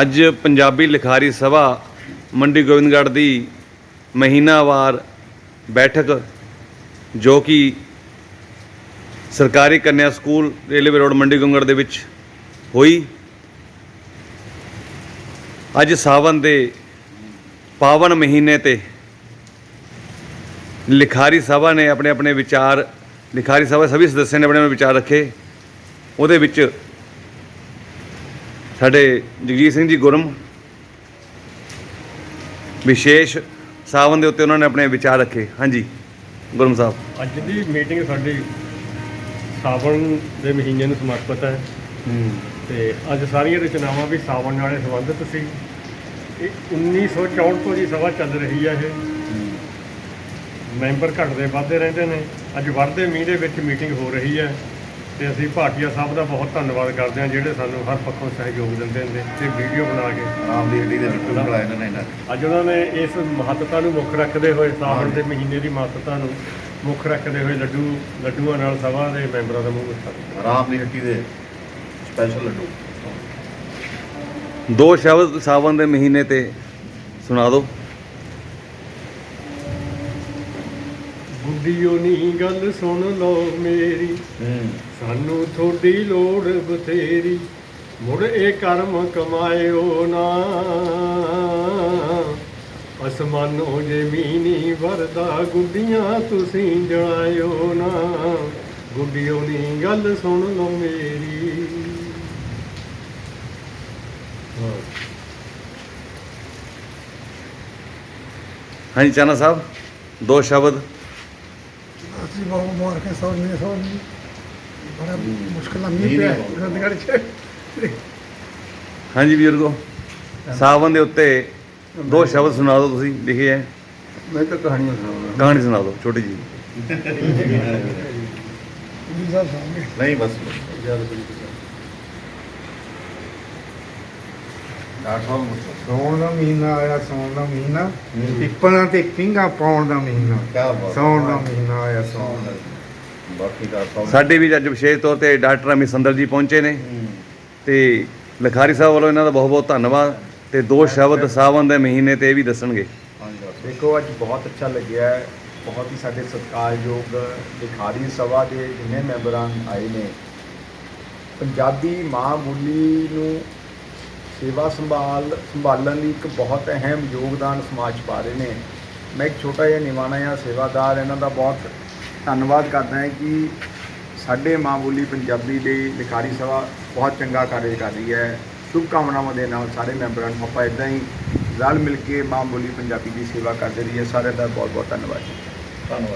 ਅੱਜ ਪੰਜਾਬੀ ਲਿਖਾਰੀ ਸਭਾ ਮੰਡੀ ਗੋਬਿੰਦਗੜ੍ਹ ਦੀ ਮਹੀਨਾਵਾਰ ਬੈਠਕ, ਜੋ ਕਿ ਸਰਕਾਰੀ ਕੰਨਿਆ school railway road Mandi Gobindgarh ਦੇ ਵਿੱਚ ਹੋਈ। ਅੱਜ ਸਾਵਨ ਦੇ ਪਾਵਨ ਮਹੀਨੇ ਤੇ ਲਿਖਾਰੀ ਸਭਾ ਨੇ ਆਪਣੇ ਆਪਣੇ ਵਿਚਾਰ, ਲਿਖਾਰੀ ਸਭਾ ਸਭੀ ਸਦੱਸਿਆਂ ਨੇ ਆਪਣੇ ਆਪਣੇ ਵਿਚਾਰ ਰੱਖੇ। ਉਹਦੇ ਵਿੱਚ ਸਾਡੇ ਜਗਜੀਤ ਸਿੰਘ ਜੀ ਗੁਰਮ ਵਿਸ਼ੇਸ਼ ਸਾਵਨ ਦੇ ਉੱਤੇ ਉਹਨਾਂ ਨੇ ਆਪਣੇ ਵਿਚਾਰ ਰੱਖੇ। ਹਾਂਜੀ ਗੁਰਮ ਸਾਹਿਬ। ਅੱਜ ਦੀ ਮੀਟਿੰਗ ਸਾਡੀ ਸਾਵਣ ਦੇ ਮਹੀਨੇ ਨੂੰ ਸਮਰਪਿਤ ਹੈ। ਤੇ ਅੱਜ ਸਾਰੀਆਂ ਰਚਨਾਵਾਂ ਵੀ ਸਾਵਣ ਨਾਲੇ ਸੰਬੰਧਿਤ ਸੀ। ਇਹ 1964 ਤੋਂ ਜੀ ਸਭਾ ਚੱਲ ਰਹੀ ਹੈ ਇਹ। ਮੈਂਬਰ ਘਟਦੇ ਵੱਧਦੇ ਰਹਿੰਦੇ ਨੇ। ਅੱਜ ਵੱਧਦੇ ਮੀਂਹ ਦੇ ਵਿੱਚ ਮੀਟਿੰਗ ਹੋ ਰਹੀ ਹੈ। ਤੇ ਅਸੀਂ ਭਾਟੀਆ ਸਾਹਿਬ ਦਾ ਬਹੁਤ ਧੰਨਵਾਦ ਕਰਦੇ ਹਾਂ ਜਿਹੜੇ ਸਾਨੂੰ ਹਰ ਪੱਖੋਂ ਸਹਿਯੋਗ ਦਿੰਦੇ ਨੇ ਤੇ ਵੀਡੀਓ ਬਣਾ ਕੇ ਆਮ ਦੀ ਹੱਡੀ ਦੇ ਵਿੱਚ ਬੁਲਾਇਆ ਇਹਨਾਂ ਨੇ ਇਹਨਾਂ ਨੇ। ਅੱਜ ਉਹਨਾਂ ਨੇ ਇਸ ਮਹੱਤਤਾ ਨੂੰ ਮੁੱਖ ਰੱਖਦੇ ਹੋਏ ਸਾਵਣ ਦੇ ਮਹੀਨੇ ਦੀ ਮਹੱਤਤਾ ਨੂੰ ਮੁੱਖ ਰੱਖਦੇ ਹੋਏ ਲੱਡੂ ਲੱਡੂਆਂ ਨਾਲ ਸਭਾ ਦੇ ਮੈਂਬਰਾਂ ਦਾ ਮੂੰਹ ਮਿੱਠਾ। ਆਰਾਮ ਦੀ ਹੱਟੀ ਦੇ ਸਪੈਸ਼ਲ ਲੱਡੂ ਦੋ ਸ਼ਬਦ ਸਾਵਨ ਦੇ ਮਹੀਨੇ ਤੇ ਸੁਣਾ ਦਿਓ ਗੁੱਡੀਓ ਨੀ ਗੱਲ ਸੁਣ ਲਓ ਮੇਰੀ। ਸਾਨੂੰ ਤੁਹਾਡੀ ਲੋੜ ਬਥੇਰੀ ਮੁੜ ਇਹ ਕਰਮ ਕਮਾਇਓ ਨਾ। ਅਸਮਾਨੋ ਜ਼ਮੀਨੀ ਵਰਦਾ ਗੁੱਡੀਆਂ ਤੁਸੀਂ ਜਲਾਇਓ ਨਾ। ਗੁੱਡੀਓ ਨੀ ਗੱਲ ਸੁਣ ਲਓ ਮੇਰੀ। ਹਾਂਜੀ ਚਾਨਾ ਸਾਹਿਬ ਦੋ ਸ਼ਬਦ। ਅਸੀਂ ਬਹੁਤ ਮਾਰ ਕੇ ਸੌ ਨਹੀਂ ਸੌ ਨਹੀਂ ਬੜਾ ਮੁਸ਼ਕਲ ਆ ਮੀਂਹ ਪਿਆ ਗੰਦਗੜ ਚ ਹਾਂਜੀ ਵੀਰਗੋ ਸਾਵਨ ਦੇ ਉੱਤੇ ਦੋ ਸ਼ਬਦ ਸੁਣਾ ਦਿਓ ਤੁਸੀਂ ਲਿਖੇ ਹੈ ਮੈਂ ਤਾਂ ਕਹਾਣੀਆਂ ਸੁਣਾਉਂਦਾ ਕਹਾਣੀ ਸੁਣਾ ਦਿਓ ਛੋਟੀ ਜੀ ਜੀ ਨਹੀਂ ਬਸ। ਡਾਕਟਰ ਸੌਣ ਦਾ ਮਹੀਨਾ ਆਇਆ ਸੌਣ ਦਾ ਮਹੀਨਾ। ਪਿੱਪਲਾਂ ਤੇ ਪਿੰਗਾ ਪਾਉਣ ਦਾ ਮਹੀਨਾ। ਕਿਆ ਬਾਤ ਸੌਣ ਦਾ ਮਹੀਨਾ ਆਇਆ ਸੌਣ ਦਾ। ਬਾਕੀ ਸਾਡੇ ਵੀ ਅੱਜ ਵਿਸ਼ੇਸ਼ ਤੌਰ ਤੇ ਡਾਕਟਰ ਅਮਿਤ ਸੰਦਰ ਜੀ ਪਹੁੰਚੇ ਨੇ। ਤੇ ਲਖਾਰੀ ਸਾਹਿਬ ਵੱਲੋਂ ਇਹਨਾਂ ਦਾ ਬਹੁਤ ਬਹੁਤ ਧੰਨਵਾਦ। ਤੇ ਦੋ ਸ਼ਬਦ ਸਾਵਨ ਦੇ ਮਹੀਨੇ ਤੇ ਇਹ ਵੀ ਦੱਸਣਗੇ। ਦੇਖੋ ਅੱਜ ਬਹੁਤ ਅੱਛਾ ਲੱਗਿਆ ਬਹੁਤ ਹੀ ਸਾਡੇ ਸਤਿਕਾਰਯੋਗ ਲਿਖਾਰੀ ਸਭਾ ਦੇ ਜਿੰਨੇ ਮੈਂਬਰਾਂ ਆਏ ਨੇ। ਪੰਜਾਬੀ ਮਾਂ ਬੋਲੀ ਨੂੰ ਸੇਵਾ ਸੰਭਾਲ, ਸੰਭਾਲਣ ਲਈ ਇੱਕ ਬਹੁਤ ਅਹਿਮ ਯੋਗਦਾਨ ਸਮਾਜ 'ਚ ਪਾ ਰਹੇ ਨੇ। ਮੈਂ ਇੱਕ ਛੋਟਾ ਜਿਹਾ ਨਿਵਾਣਾ ਜਾਂ ਸੇਵਾਦਾਰ, ਇਹਨਾਂ ਦਾ ਬਹੁਤ ਧੰਨਵਾਦ ਕਰਦਾ ਹਾਂ ਕਿ ਸਾਡੇ ਮਾਂ ਬੋਲੀ ਪੰਜਾਬੀ ਦੇ ਲਿਖਾਰੀ ਸਭਾ ਬਹੁਤ ਚੰਗਾ ਕਾਰਜ ਕਰ ਰਹੀ ਹੈ। ਸ਼ੁਭ ਕਾਮਨਾਵਾਂ ਦੇ ਨਾਲ ਸਾਰੇ ਮੈਂਬਰਾਂ ਨੂੰ ਆਪਾਂ ਇਦਾਂ ਹੀ ਰਲ ਮਿਲ ਕੇ ਮਾਂ ਬੋਲੀ ਪੰਜਾਬੀ ਦੀ ਸੇਵਾ ਕਰਦੇ ਰਹੀਏ। ਸਾਰਿਆਂ ਦਾ ਬਹੁਤ ਬਹੁਤ ਧੰਨਵਾਦ ਜੀ। ਧੰਨਵਾਦ।